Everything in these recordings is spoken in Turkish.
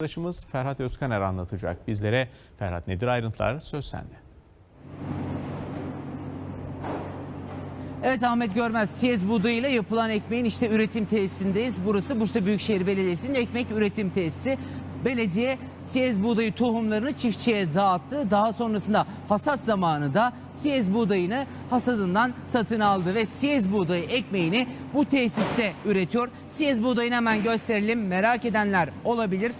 Arkadaşımız Ferhat Özkaner anlatacak bizlere. Ferhat nedir ayrıntılar? Söz sende. Evet Ahmet Görmez, Siyez buğdayı ile yapılan ekmeğin işte üretim tesisindeyiz. Burası Bursa Büyükşehir Belediyesi'nin ekmek üretim tesisi. Belediye Siyez buğdayı tohumlarını çiftçiye dağıttı. Daha sonrasında hasat zamanı da Siyez buğdayını hasadından satın aldı ve Siyez buğdayı ekmeğini bu tesiste üretiyor. Siyez buğdayını hemen gösterelim. Merak edenler olabilir.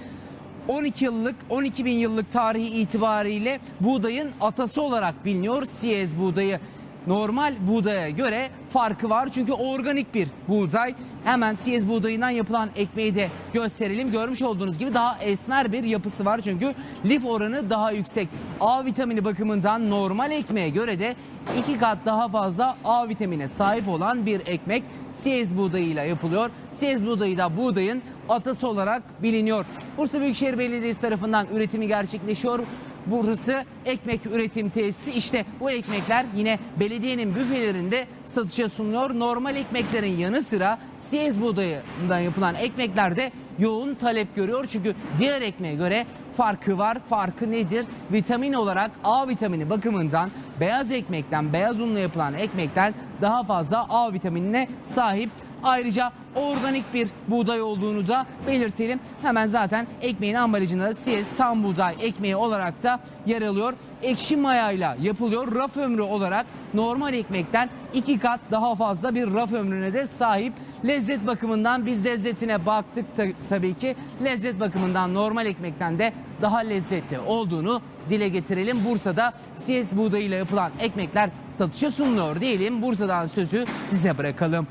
12 yıllık 12 bin yıllık tarihi itibariyle buğdayın atası olarak biliniyor Siyez buğdayı. Normal buğdaya göre farkı var çünkü organik bir buğday. Hemen Siyez buğdayından yapılan ekmeği de gösterelim. Görmüş olduğunuz gibi daha esmer bir yapısı var çünkü lif oranı daha yüksek. A vitamini bakımından normal ekmeğe göre de iki kat daha fazla A vitamine sahip olan bir ekmek Siyez buğdayıyla yapılıyor. Siyez buğdayı da buğdayın atası olarak biliniyor. Bursa Büyükşehir Belediyesi tarafından üretimi gerçekleşiyor. Burası ekmek üretim tesisi. İşte bu ekmekler yine belediyenin büfelerinde satışa sunuluyor. Normal ekmeklerin yanı sıra siyez buğdayından yapılan ekmekler de yoğun talep görüyor. Çünkü diğer ekmeğe göre farkı var. Farkı nedir? Vitamin olarak A vitamini bakımından beyaz ekmekten, beyaz unla yapılan ekmekten daha fazla A vitaminine sahip. Ayrıca organik bir buğday olduğunu da belirtelim. Hemen zaten ekmeğin ambalajında siyez tam buğday ekmeği olarak da yer alıyor. Ekşi mayayla yapılıyor. Raf ömrü olarak normal ekmekten iki kat daha fazla bir raf ömrüne de sahip. Lezzet bakımından biz lezzetine baktık ta- tabii ki. Lezzet bakımından normal ekmekten de daha lezzetli olduğunu dile getirelim. Bursa'da siyez buğdayıyla yapılan ekmekler satışa sunuluyor diyelim. Bursa'dan sözü size bırakalım.